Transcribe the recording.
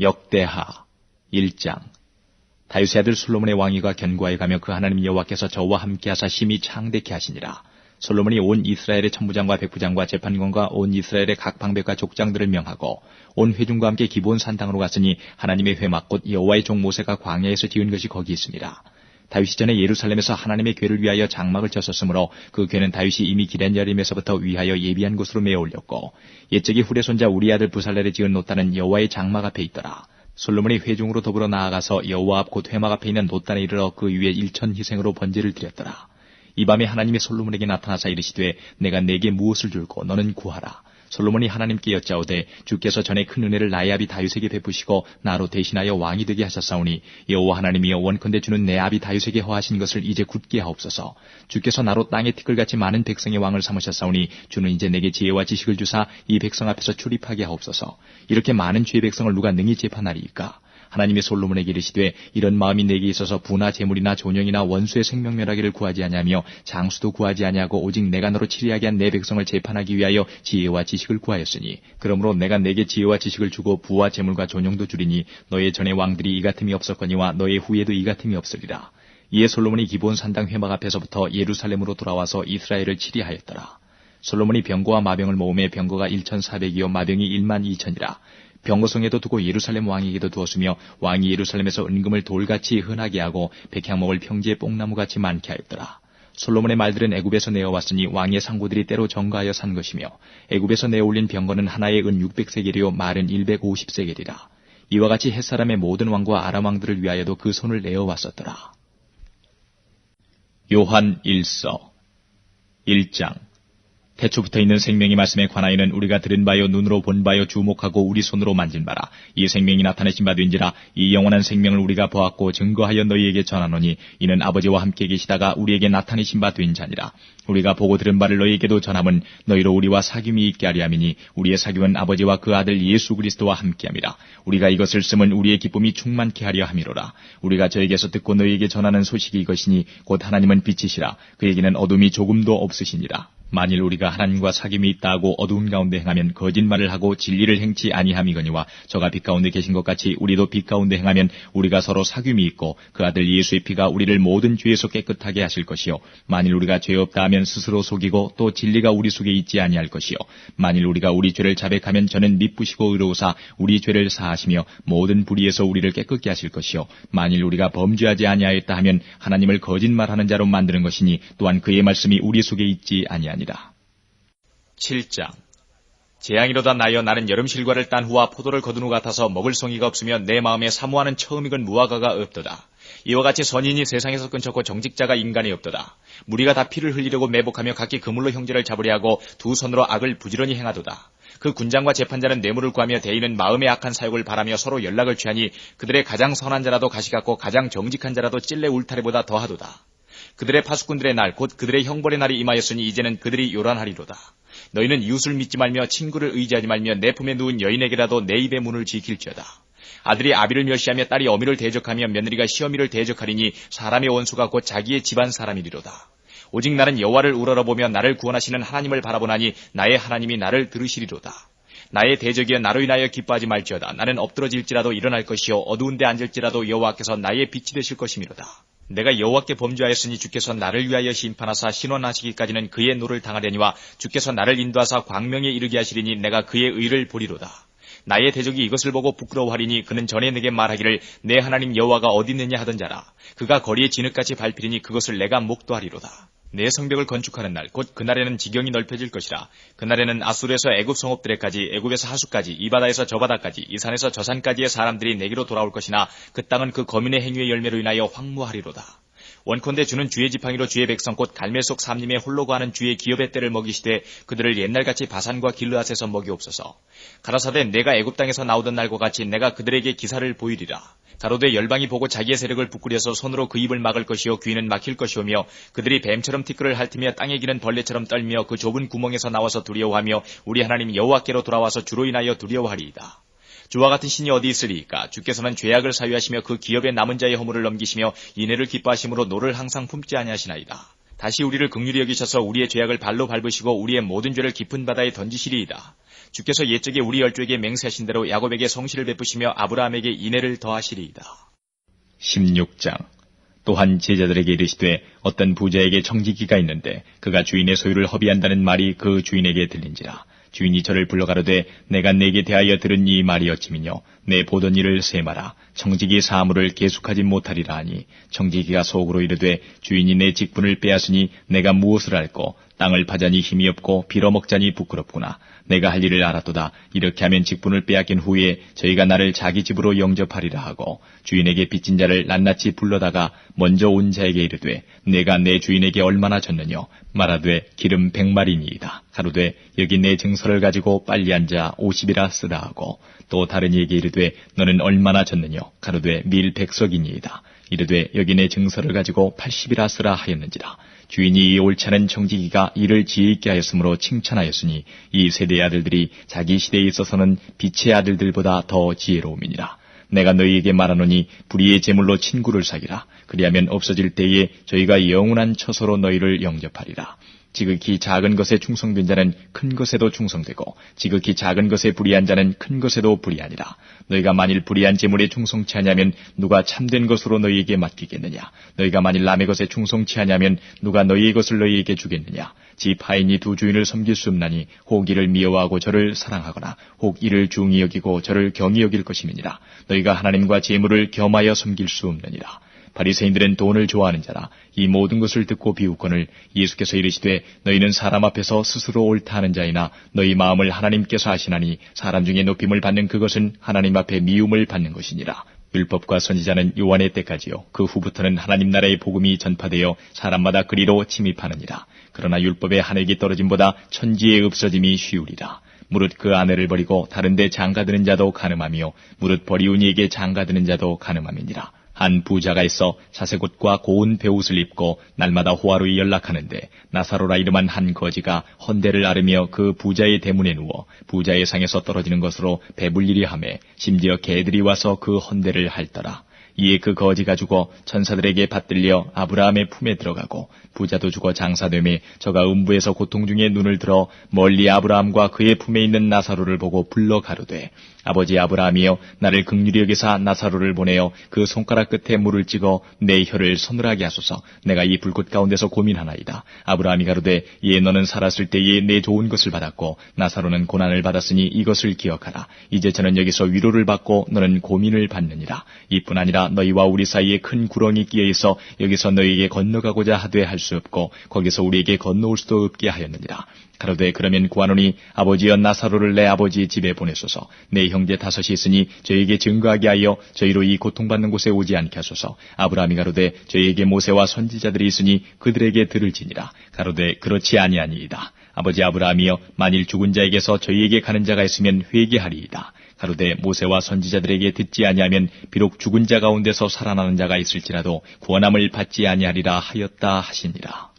역대하 1장 다윗의 아들 솔로몬의 왕위가 견고하여 가며 그 하나님 여호와께서 저와 함께 하사 심히 창대케 하시니라. 솔로몬이 온 이스라엘의 천부장과 백부장과 재판관과 온 이스라엘의 각 방백과 족장들을 명하고 온 회중과 함께 기본 산당으로 갔으니 하나님의 회막 곧 여호와의 종 모세가 광야에서 지은 것이 거기 있습니다. 다윗이 전에 예루살렘에서 하나님의 괴를 위하여 장막을 쳤었으므로 그 괴는 다윗이 이미 기렌 여림에서부터 위하여 예비한 곳으로 메어 올렸고 옛적이 후레 손자 우리 아들 부살렐에 지은 노단은 여호와의 장막 앞에 있더라. 솔로몬이 회중으로 더불어 나아가서 여호와 앞 곧 회막 앞에 있는 노단에 이르러 그 위에 일천 희생으로 번제를 드렸더라. 이 밤에 하나님의 솔로몬에게 나타나사 이르시되 내가 내게 무엇을 줄고 너는 구하라. 솔로몬이 하나님께 여짜오되 주께서 전에 큰 은혜를 나의 아비 다윗에게 베푸시고 나로 대신하여 왕이 되게 하셨사오니 여호와 하나님이여 원컨대 주는 내 아비 다윗에게 허하신 것을 이제 굳게 하옵소서. 주께서 나로 땅의 티끌같이 많은 백성의 왕을 삼으셨사오니 주는 이제 내게 지혜와 지식을 주사 이 백성 앞에서 출입하게 하옵소서. 이렇게 많은 죄의 백성을 누가 능히 재판하리이까? 하나님의 솔로몬에게 이르시되 이런 마음이 내게 있어서 부나 재물이나 존영이나 원수의 생명멸하기를 구하지 아니하며 장수도 구하지 아니하고 오직 내가 너로 치리하게 한 내 백성을 재판하기 위하여 지혜와 지식을 구하였으니 그러므로 내가 내게 지혜와 지식을 주고 부와 재물과 존영도 주리니 너의 전의 왕들이 이 같음이 없었거니와 너의 후에도 이 같음이 없으리라. 이에 솔로몬이 기본 산당 회막 앞에서부터 예루살렘으로 돌아와서 이스라엘을 치리하였더라. 솔로몬이 병거와 마병을 모음에 병거가 1,400이요 마병이 1만 2천이라. 병거성에도 두고 예루살렘 왕에게도 두었으며 왕이 예루살렘에서 은금을 돌같이 흔하게 하고 백향목을 평지에 뽕나무같이 많게 하였더라. 솔로몬의 말들은 애굽에서 내어왔으니 왕의 상고들이 때로 정가하여 산 것이며 애굽에서 내어올린 병거는 하나에 은 600세겔이요 말은 150세겔이라. 이와 같이 햇사람의 모든 왕과 아람 왕들을 위하여도 그 손을 내어왔었더라. 요한 1서 1장 태초부터 있는 생명의 말씀에 관하여는 우리가 들은 바요 눈으로 본 바요 주목하고 우리 손으로 만진 바라. 이 생명이 나타내신 바 된지라 이 영원한 생명을 우리가 보았고 증거하여 너희에게 전하노니 이는 아버지와 함께 계시다가 우리에게 나타내신 바 된 자니라. 우리가 보고 들은 바를 너희에게도 전함은 너희로 우리와 사귐이 있게 하리 함이니 우리의 사귐은 아버지와 그 아들 예수 그리스도와 함께 함이라. 우리가 이것을 쓰면 우리의 기쁨이 충만케 하려 함이로라. 우리가 저에게서 듣고 너희에게 전하는 소식이 이것이니 곧 하나님은 빛이시라. 그에게는 어둠이 조금도 없으시니라 만일 우리가 하나님과 사귐이 있다고 어두운 가운데 행하면 거짓말을 하고 진리를 행치 아니함이거니와 저가 빛 가운데 계신 것 같이 우리도 빛 가운데 행하면 우리가 서로 사귐이 있고 그 아들 예수의 피가 우리를 모든 죄에서 깨끗하게 하실 것이요. 만일 우리가 죄 없다 하면 스스로 속이고 또 진리가 우리 속에 있지 아니할 것이요. 만일 우리가 우리 죄를 자백하면 저는 미쁘시고 의로우사 우리 죄를 사하시며 모든 불의에서 우리를 깨끗게 하실 것이요. 만일 우리가 범죄하지 아니하였다 하면 하나님을 거짓말하는 자로 만드는 것이니 또한 그의 말씀이 우리 속에 있지 아니하니 아니라. 7장 재앙이로다 나여 나는 여름 실과를 딴 후와 포도를 거둔 후 같아서 먹을 성의가 없으며 내 마음에 사모하는 처음이건 무화과가 없도다. 이와 같이 선인이 세상에서 끊쳤고 정직자가 인간이 없도다. 무리가 다 피를 흘리려고 매복하며 각기 그물로 형제를 잡으려 하고 두 손으로 악을 부지런히 행하도다. 그 군장과 재판자는 뇌물을 구하며 대인은 마음의 악한 사욕을 바라며 서로 연락을 취하니 그들의 가장 선한 자라도 가시 같고 가장 정직한 자라도 찔레 울타리보다 더하도다. 그들의 파수꾼들의 날, 곧 그들의 형벌의 날이 임하였으니 이제는 그들이 요란하리로다. 너희는 이웃을 믿지 말며 친구를 의지하지 말며 내 품에 누운 여인에게라도 내 입의 문을 지킬지어다. 아들이 아비를 멸시하며 딸이 어미를 대적하며 며느리가 시어미를 대적하리니 사람의 원수가 곧 자기의 집안 사람이리로다. 오직 나는 여호와를 우러러보며 나를 구원하시는 하나님을 바라보나니 나의 하나님이 나를 들으시리로다. 나의 대적이여 나로 인하여 기뻐하지 말지어다. 나는 엎드러질지라도 일어날 것이요 어두운 데 앉을지라도 여호와께서 나의 빛이 되실 것이미로다. 내가 여호와께 범죄하였으니 주께서 나를 위하여 심판하사 신원하시기까지는 그의 노를 당하려니와 주께서 나를 인도하사 광명에 이르게 하시리니 내가 그의 의를 보리로다. 나의 대적이 이것을 보고 부끄러워하리니 그는 전에 내게 말하기를 내 하나님 여호와가 어디 있느냐 하던 자라. 그가 거리에 진흙같이 밟히리니 그것을 내가 목도하리로다. 내 성벽을 건축하는 날, 곧 그날에는 지경이 넓혀질 것이라. 그날에는 아수르에서 애굽 성읍들에까지, 애굽에서 하수까지, 이 바다에서 저 바다까지, 이 산에서 저 산까지의 사람들이 내게로 돌아올 것이나 그 땅은 그 거민의 행위의 열매로 인하여 황무하리로다. 원컨대 주는 주의 지팡이로 주의 백성 곧 갈멜 속 삼림에 홀로 거하는 주의 기업의 때를 먹이시되 그들을 옛날같이 바산과 길르앗에서 먹이옵소서. 가라사대 내가 애굽 땅에서 나오던 날과 같이 내가 그들에게 기사를 보이리라. 가로되 열방이 보고 자기의 세력을 부끄려서 손으로 그 입을 막을 것이요 귀는 막힐 것이오며 그들이 뱀처럼 티끌을 핥으며 땅에 기는 벌레처럼 떨며 그 좁은 구멍에서 나와서 두려워하며 우리 하나님 여호와께로 돌아와서 주로 인하여 두려워하리이다. 주와 같은 신이 어디 있으리까? 주께서는 죄악을 사유하시며 그 기업의 남은 자의 허물을 넘기시며 인해를 기뻐하심으로 노를 항상 품지 아니하시나이다. 다시 우리를 극률히 여기셔서 우리의 죄악을 발로 밟으시고 우리의 모든 죄를 깊은 바다에 던지시리이다. 주께서 옛적에 우리 열조에게 맹세하신 대로 야곱에게 성실을 베푸시며 아브라함에게 인애를 더하시리이다. 16장 또한 제자들에게 이르시되 어떤 부자에게 청지기가 있는데 그가 주인의 소유를 허비한다는 말이 그 주인에게 들린지라 주인이 저를 불러 가로되 내가 내게 대하여 들은 이 말이었지민요 내 보던 일을 세마라 청지기 사물을 계속하지 못하리라 하니 청지기가 속으로 이르되 주인이 내 직분을 빼앗으니 내가 무엇을 할꼬 땅을 파자니 힘이 없고 빌어먹자니 부끄럽구나. 내가 할 일을 알았도다. 이렇게 하면 직분을 빼앗긴 후에 저희가 나를 자기 집으로 영접하리라 하고 주인에게 빚진 자를 낱낱이 불러다가 먼저 온 자에게 이르되 내가 내 주인에게 얼마나 졌느냐 말하되 기름 백마리니이다. 가로되 여기 내 증서를 가지고 빨리 앉아 오십이라 쓰라 하고 또 다른 이에게 이르되 너는 얼마나 졌느냐 가로되 밀 백석이니이다. 이르되 여기 내 증서를 가지고 팔십이라 쓰라 하였는지라. 주인이 이 옳지 않은 청지기가 이를 지혜있게 하였으므로 칭찬하였으니 이 세대의 아들들이 자기 시대에 있어서는 빛의 아들들보다 더 지혜로움이니라. 내가 너희에게 말하노니 불의의 제물로 친구를 사기라. 그리하면 없어질 때에 저희가 영원한 처소로 너희를 영접하리라. 지극히 작은 것에 충성된 자는 큰 것에도 충성되고 지극히 작은 것에 불의한 자는 큰 것에도 불의하니라. 너희가 만일 불의한 재물에 충성치 하냐면 누가 참된 것으로 너희에게 맡기겠느냐? 너희가 만일 남의 것에 충성치 하냐면 누가 너희의 것을 너희에게 주겠느냐? 지 파인이 두 주인을 섬길 수 없나니 혹 이를 미워하고 저를 사랑하거나 혹 이를 중히 여기고 저를 경히 여길 것임이니라. 너희가 하나님과 재물을 겸하여 섬길 수 없느니라. 바리새인들은 돈을 좋아하는 자라 이 모든 것을 듣고 비웃거늘 예수께서 이르시되 너희는 사람 앞에서 스스로 옳다 하는 자이나 너희 마음을 하나님께서 하시나니 사람 중에 높임을 받는 그것은 하나님 앞에 미움을 받는 것이니라. 율법과 선지자는 요한의 때까지요. 그 후부터는 하나님 나라의 복음이 전파되어 사람마다 그리로 침입하느니라. 그러나 율법의 하늘기 떨어짐보다 천지의 없어짐이 쉬우리라. 무릇 그 아내를 버리고 다른데 장가드는 자도 가늠하며 무릇 버리운 이에게 장가드는 자도 가늠함이니라 한 부자가 있어 자색 옷과 고운 배옷을 입고 날마다 호화로이 연락하는데 나사로라 이름한 한 거지가 헌대를 아르며 그 부자의 대문에 누워 부자의 상에서 떨어지는 것으로 배불리리 하매 심지어 개들이 와서 그 헌대를 핥더라. 이에 그 거지가 죽어 천사들에게 받들려 아브라함의 품에 들어가고 부자도 죽어 장사됨에 저가 음부에서 고통 중에 눈을 들어 멀리 아브라함과 그의 품에 있는 나사로를 보고 불러 가로되 아버지 아브라함이여 나를 극률히 여기사 나사로를 보내어 그 손가락 끝에 물을 찍어 내 혀를 서늘하게 하소서. 내가 이 불꽃 가운데서 고민하나이다. 아브라함이 가로되 이에 너는 살았을 때에 내 좋은 것을 받았고 나사로는 고난을 받았으니 이것을 기억하라. 이제 저는 여기서 위로를 받고 너는 고민을 받느니라. 이뿐 아니라 너희와 우리 사이에 큰 구렁이 끼어 있어 여기서 너희에게 건너가고자 하되 할 수 없고 거기서 우리에게 건너올 수도 없게 하였느니라. 가로되 그러면 구하노니 아버지여 나사로를 내 아버지 집에 보내소서. 내 형제 다섯이 있으니 저에게 증거하게 하여 저희로 이 고통받는 곳에 오지 않게 하소서. 아브라함이 가로되 저희에게 모세와 선지자들이 있으니 그들에게 들을지니라. 가로되 그렇지 아니하니이다. 아버지 아브라함이여 만일 죽은 자에게서 저희에게 가는 자가 있으면 회개하리이다. 가로되 모세와 선지자들에게 듣지 아니하면 비록 죽은 자 가운데서 살아나는 자가 있을지라도 구원함을 받지 아니하리라 하였다 하시니라